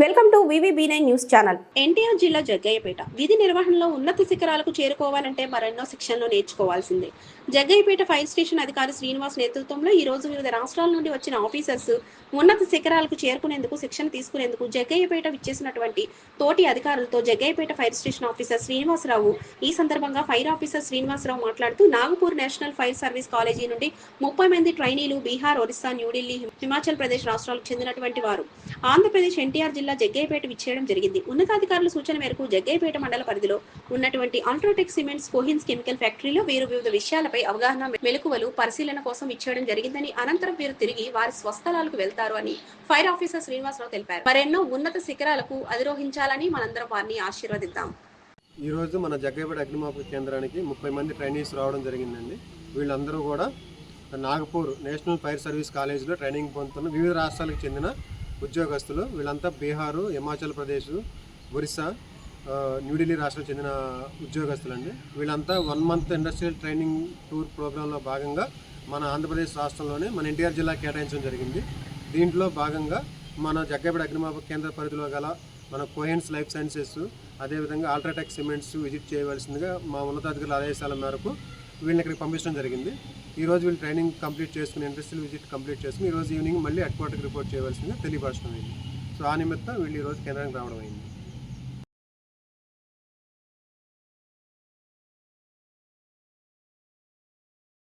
Welcome to VVB nine news channel. NTR జిల్లా జగ్గయ్యపేట విధి నిర్వహణలో ఉన్నత శిఖరాలకు చేరుకోవాలంటే మరెన్నో శిక్షణలు నేర్చుకోవాల్సిందే. జగ్గయ్యపేట ఫైర్ స్టేషన్ అధికారి శ్రీనివాస్ నేతృత్వంలో ఈ రోజు వివిధ రాష్ట్రాల నుండి వచ్చిన ఆఫీసర్స్ ఉన్నత శిఖరాలకు చేరుకునేందుకు శిక్షణ తీసుకునేందుకు జగ్గయ్యపేట విచ్చేసినటువంటి తోటి అధికారులతో Jaggayyapeta fire station officer Srinivasa Rao ఈ సందర్భంగా ఫైర్ ఆఫీసర్ శ్రీనివాసరావు మాట్లాడుతూ Nagpur national fire service college నుండి ముప్పై మంది ట్రైనీలు బీహార్ ఒరిస్సా న్యూఢిల్లీ హిమాచల్ ప్రదేశ్ రాష్ట్రాలకు చెందినటువంటి వారు. ఆంధ్రప్రదేశ్ ఎన్టీఆర్ జిల్లా జగ్గయ్యపేట విచ్చేయడం జరిగింది. ఉన్నతాధికారుల సూచన మేరకు జగ్గయ్యపేట మండల పరిధిలో ఉన్నటువంటి అల్ట్రాటెక్ సిమెంట్స్ కోహిన్స్ కెమికల్ ఫ్యాక్టరీలో వీరు వివిధ విషయాలపై అవగాహన మెలకువలు పరిశీలన కోసం ఇచ్చేయడం జరిగిందని అనంతరం వీరు తిరిగి వారి స్వస్థలాలకు వెళ్తారు అని ఫైర్ ఆఫీసర్ శ్రీనివాసరావు తెలిపారు. మరెన్నో ఉన్నత శిఖరాలకు అధిరోహించాలని మనందరం వారిని ఆశీర్వదిద్దాం. ఈరోజు మన జగ్గైపేట అగ్నిమాపక కేంద్రానికి ముప్పై మంది ట్రైనీస్ రావడం జరిగిందండి. వీళ్ళందరూ కూడా నాగపూర్ నేషనల్ ఫైర్ సర్వీస్ కాలేజీలో ట్రైనింగ్ పొందుతున్న వివిధ రాష్ట్రాలకు చెందిన ఉద్యోగస్తులు వీళ్ళంతా బీహారు హిమాచల్ ప్రదేశ్ ఒరిస్సా న్యూఢిల్లీ రాష్ట్రం చెందిన ఉద్యోగస్తులండి. వీళ్ళంతా one month industrial training tour ప్రోగ్రాంలో భాగంగా మన ఆంధ్రప్రదేశ్ రాష్ట్రంలోనే మన ఎన్టీఆర్ జిల్లా కేటాయించడం జరిగింది. దీంట్లో భాగంగా మన జగ్గపేట అగ్నిమాపక కేంద్ర పరిధిలో గల మన కోహెన్స్ లైఫ్ సైన్సెస్ అదేవిధంగా అల్ట్రాటెక్ సిమెంట్స్ విజిట్ చేయవలసిందిగా మా ఉన్నతాధికారుల ఆదేశాల మేరకు వీళ్ళని ఇక్కడికి పంపించడం జరిగింది. ఈ రోజు వీళ్ళు ట్రైనింగ్ కంప్లీట్ చేసుకుని ఇండస్ట్రియల్ విజిట్ కంప్లీట్ చేసుకుని ఈ రోజు ఈవినింగ్ మళ్ళీ హెడ్ క్వార్టర్కి రిపోర్ట్ చేయవలసిందిగా తెలియపరచడం అయింది. సో ఆ నిమిత్తం వీళ్ళు ఈ రోజు కేంద్రానికి రావడం అయింది.